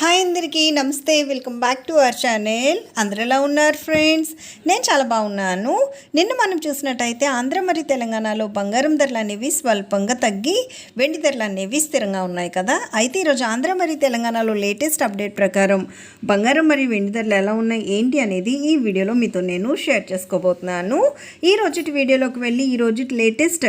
Hi అందరికీ నమస్తే. Welcome back to our channel. అందరు ఎలా ఉన్నారు ఫ్రెండ్స్? నేను చాలా బాగున్నాను. నిన్న మనం చూసినట్టయితే ఆంధ్ర మరియు తెలంగాణలో బంగారం ధరలు అనేవి స్వల్పంగా తగ్గి వెండి ధరలు అనేవి స్థిరంగా ఉన్నాయి కదా? అయితే ఈరోజు ఆంధ్ర మరియు తెలంగాణలో లేటెస్ట్ అప్డేట్ ప్రకారం బంగారం మరియు వెండి ధరలు ఎలా ఉన్నాయి ఏంటి అనేది ఈ వీడియోలో మీతో నేను షేర్ చేసుకోబోతున్నాను. ఈ రోజుటి వీడియోలోకి వెళ్ళి ఈ రోజు లేటెస్ట్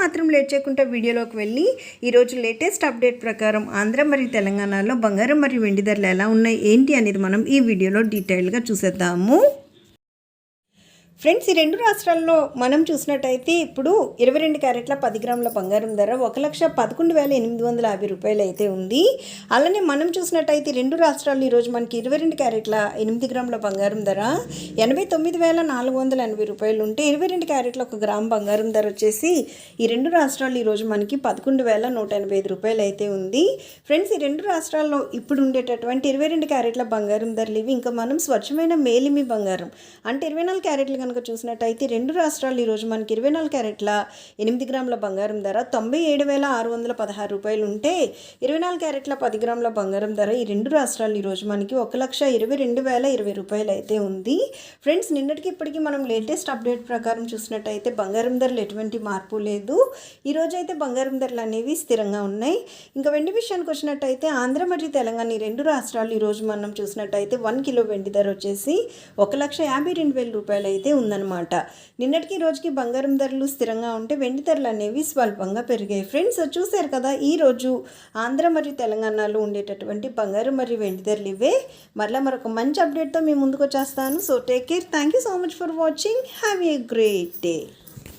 మాత్రం లేట్ చేయకుండా వీడియోలోకి వెళ్ళి ఈరోజు లేటెస్ట్ అప్డేట్ ప్రకారం ఆంధ్ర మరియు తెలంగాణలో బంగారం మరియు వెండి ధరలు ఎలా ఉన్నాయి ఏంటి అనేది మనం ఈ వీడియోలో డీటెయిల్గా చూసేద్దాము. ఫ్రెండ్స్ ఈ రెండు రాష్ట్రాల్లో మనం చూసినట్టయితే ఇప్పుడు ఇరవై రెండు క్యారెట్ల పది గ్రాముల బంగారం ధర ఒక లక్ష పదకొండు వేల ఎనిమిది వందల యాభై రూపాయలు అయితే ఉంది. అలానే మనం చూసినట్టయితే రెండు రాష్ట్రాల్లో ఈరోజు మనకి ఇరవై రెండు క్యారెట్ల ఎనిమిది గ్రాముల బంగారం ధర ఎనభై తొమ్మిది వేల నాలుగు వందల ఎనభై రూపాయలు ఉంటే ఇరవై రెండు క్యారెట్ల ఒక గ్రామ్ బంగారం ధర వచ్చేసి ఈ రెండు రాష్ట్రాల్లో ఈరోజు మనకి పదకొండు వేల నూట ఎనభై ఐదు రూపాయలు అయితే ఉంది. ఫ్రెండ్స్ ఈ రెండు రాష్ట్రాల్లో ఇప్పుడు ఉండేటటువంటి ఇరవై రెండు క్యారెట్ల బంగారం ధరలు ఇవి. ఇంకా మనం స్వచ్ఛమైన మేలిమి బంగారం అంటే ఇరవై నాలుగు క్యారెట్లు కనుక చూసినట్టయితే రెండు రాష్ట్రాలు ఈరోజు మనకి ఇరవై నాలుగు క్యారెట్ల ఎనిమిది గ్రాముల బంగారం ధర తొంభై ఏడు వేల ఆరు వందల పదహారు రూపాయలు ఉంటే ఇరవై నాలుగు క్యారెట్ల పది గ్రాముల బంగారం ధర ఈ రెండు రాష్ట్రాలు ఈరోజు మనకి ఒక లక్ష ఇరవై రెండు వేల ఇరవై రూపాయలు అయితే ఉంది. ఫ్రెండ్స్ నిన్నటికి ఇప్పటికీ మనం లేటెస్ట్ అప్డేట్ ప్రకారం చూసినట్టయితే బంగారం ధరలు ఎటువంటి మార్పు లేదు. ఈరోజు అయితే బంగారం ధరలు అనేవి స్థిరంగా ఉన్నాయి. ఇంకా వెండి విషయానికి వచ్చినట్టయితే ఆంధ్ర మరియు తెలంగాణ ఈ రెండు రాష్ట్రాలు ఈరోజు మనం చూసినట్టయితే వన్ కిలో వెండి ధర వచ్చేసి ఒక లక్ష యాభై రెండు వేల రూపాయలు అయితే ఉందన్నమాట. నిన్నటికి రోజుకి బంగారం ధరలు స్థిరంగా ఉంటే వెండి ధరలు అనేవి స్వల్పంగా పెరిగాయి. ఫ్రెండ్స్ చూశారు కదా ఈరోజు ఆంధ్ర మరియు తెలంగాణలో ఉండేటటువంటి బంగారం మరియు వెండి ధరలు ఇవే. మరలా మరొక మంచి అప్డేట్తో మీ ముందుకు వచ్చేస్తాను. So take care thank you so much for watching have a great day